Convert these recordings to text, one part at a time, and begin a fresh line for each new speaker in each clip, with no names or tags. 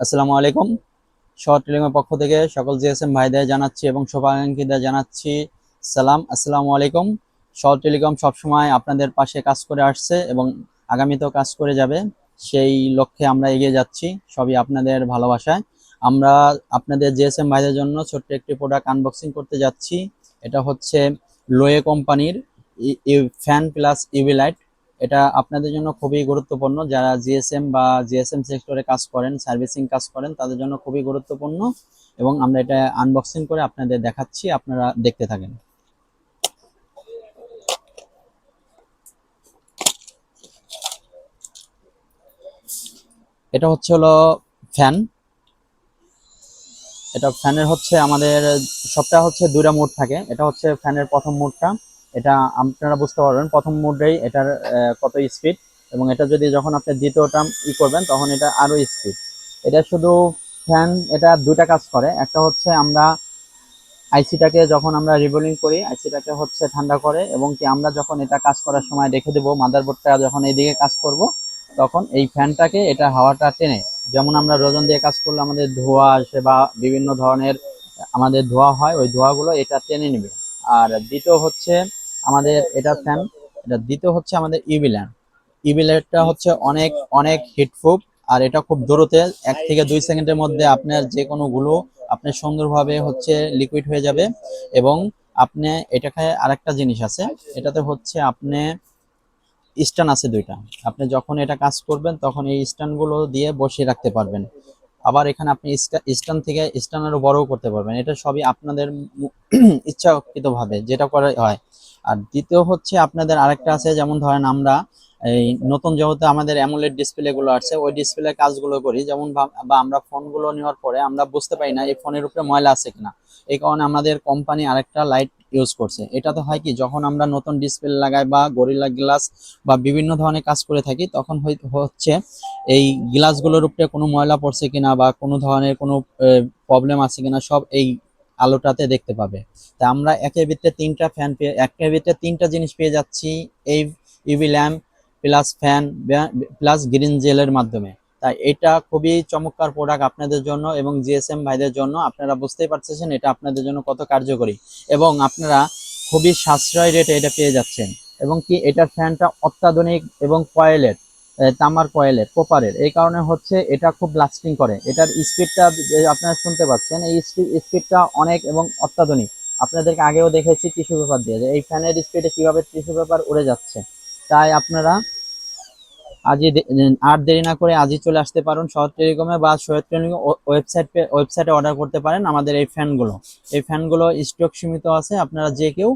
আসসালামু আলাইকুম। শহর টেলিমের পক্ষ থেকে সকল জিএসএম ভাইদের জানাচ্ছি এবং শুভাকাঙ্ক্ষীদের জানাচ্ছি সালাম, আসসালামু আলাইকুম। শহর টেলিকম সবসময় আপনাদের পাশে কাজ করে আসছে এবং আগামীতেও কাজ করে যাবে। সেই লক্ষ্যে আমরা এগিয়ে যাচ্ছি, সবই আপনাদের ভালোবাসায়। আমরা আপনাদের জিএসএম ভাইদের জন্য ছোট্ট একটি প্রোডাক্ট আনবক্সিং করতে যাচ্ছি। এটা হচ্ছে লোয়ে কোম্পানির ফ্যান প্লাস ইভি লাইট এটা আপনাদের জন্য খুবই গুরুত্বপূর্ণ। যারা জিএসএম বা জিএসএম সেক্টরে কাজ করেন সার্ভিসিং কাজ করেন, তাদের জন্য খুবই গুরুত্বপূর্ণ এবং আমরা এটা আনবক্সিং করে আপনাদের দেখাচ্ছি, আপনারা দেখতে থাকেন। এটা হচ্ছে হলো ফ্যান এটা ফ্যানের হচ্ছে আমাদের, সবটা হচ্ছে দুইটা মোড থাকে। এটা হচ্ছে ফ্যানের প্রথম মোডটা। এটা আপনারা বুঝতে পারবেন। প্রথম মোডেই এটার কত স্পিড এবং এটা যদি যখন আপনি দ্বিতীয়টা ই করবেন, তখন এটা আরও স্পিড এটা শুধু ফ্যান এটা দুইটা কাজ করে। একটা হচ্ছে আমরা আইসিটাকে যখন আমরা রিবোলিং করি আইসিটাকে হচ্ছে ঠান্ডা করে এবং কি আমরা যখন এটা কাজ করার সময় রেখে দেবো মাদারবোর্ডটা যখন এইদিকে কাজ করব, তখন এই ফ্যানটাকে এটা হাওয়াটা টেনে। যেমন আমরা রোজন দিয়ে কাজ করলে আমাদের ধোঁয়া আসে বা বিভিন্ন ধরনের আমাদের ধোঁয়া হয়, ওই ধোঁয়াগুলো এটা টেনে নেবে। আর দ্বিতীয় হচ্ছে আমাদের এটা ফ্যান এটা দ্বিতীয় হচ্ছে আমাদের ইভি ল্যাম্প ইভি হচ্ছে অনেক অনেক হিটপ্রুফ আর এটা খুব দ্রুতে, এক থেকে দুই সেকেন্ডের মধ্যে আপনার যে কোনো গুলো আপনি সুন্দরভাবে হচ্ছে লিকুইড হয়ে যাবে এবং আপনি এটাকে আরেকটা জিনিস আছে, এটাতে হচ্ছে আপনি স্ট্যান্ড আছে দুইটা। আপনি যখন এটা কাজ করবেন, তখন এই স্ট্যান্ডগুলো দিয়ে বসিয়ে রাখতে পারবেন। আবার এখানে আপনি স্ট্যান্ড থেকে স্ট্যান্ড আরও বড়ও করতে পারবেন। এটা সবই আপনাদের ইচ্ছাকৃতভাবে যেটা করা হয়। আর দ্বিতীয় হচ্ছে আপনাদের আরেকটা আছে, যেমন ধরেন আমরা এই নতুন যেহেতু আমাদের অ্যামোলেড ডিসপ্লে গুলো আসছে, ওই ডিসপ্লে কাজগুলো করি। যেমন বা আমরা ফোনগুলো নেওয়ার পরে আমরা বুঝতে পারি না এই ফোনের উপরে ময়লা আছে কিনা। এই কারণে আমাদের কোম্পানি আরেকটা লাইট ইউজ করছে। এটাতে হয় কি, যখন আমরা নতুন ডিসপ্লে লাগাই বা গরিলা গ্লাস বা বিভিন্ন ধরনের কাজ করে থাকি, তখন হচ্ছে এই গ্লাসগুলোর উপরে কোনো ময়লা পড়ছে কিনা বা কোনো ধরনের কোনো প্রবলেম আছে কিনা, সব এই আলোটাতে দেখতে পাবে। তা আমরা একের ভিতরে তিনটা ফ্যান পেয়ে একের ভিতরে তিনটা জিনিস পেয়ে যাচ্ছি এই EV lamp plus fan plus green জেলের মাধ্যমে। তাই এটা খুবই চমৎকার প্রোডাক্ট আপনাদের জন্য এবং জিএসএম ভাইদের জন্য। আপনারা বুঝতেই পারতেছেন এটা আপনাদের জন্য কত কার্যকরী। এবং আপনারা খুবই সাশ্রয় রেটে এটা পেয়ে যাচ্ছেন। এবং কি এটার ফ্যানটা অত্যাধুনিক এবং কয়েলের আহ, তামার কয়েলের, কোপারের। এই কারণে হচ্ছে এটা খুব লাস্টিং করে। এটার স্পিডটা আপনারা শুনতে পাচ্ছেন, এই স্পিডটা অনেক এবং অত্যাধুনিক। আপনাদেরকে আগেও দেখেছি টিস্যু পেপার দিয়ে এই ফ্যানের স্পিডে কীভাবে টিস্যু পেপার উড়ে যাচ্ছে। তাই আপনারা আজই আর দেরি না করে আজই চলে আসতে পারেন শহর টেলিকমে বা সৈয়দ টেলিকম ওয়েবসাইট ওয়েবসাইটে অর্ডার করতে পারেন আমাদের এই ফ্যানগুলো এই ফ্যানগুলো স্টক সীমিত আছে, আপনারা যে কেউ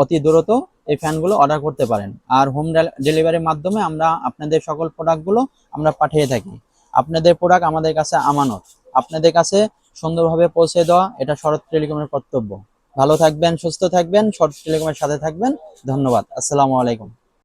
অতি দ্রুত এই ফ্যানগুলো অর্ডার করতে পারেন। আর হোম ডেলিভারির মাধ্যমে আমরা আপনাদের সকল প্রোডাক্টগুলো আমরা পাঠিয়ে থাকি। আপনাদের প্রোডাক্ট আমাদের কাছে আমানত। আপনাদের কাছে সুন্দরভাবে পৌঁছে দেওয়া এটা শরৎ টেলিকমের কর্তব্য। ভালো থাকবেন, সুস্থ থাকবেন, শরৎ টেলিকমের সাথে থাকবেন। ধন্যবাদ। আসসালামু আলাইকুম।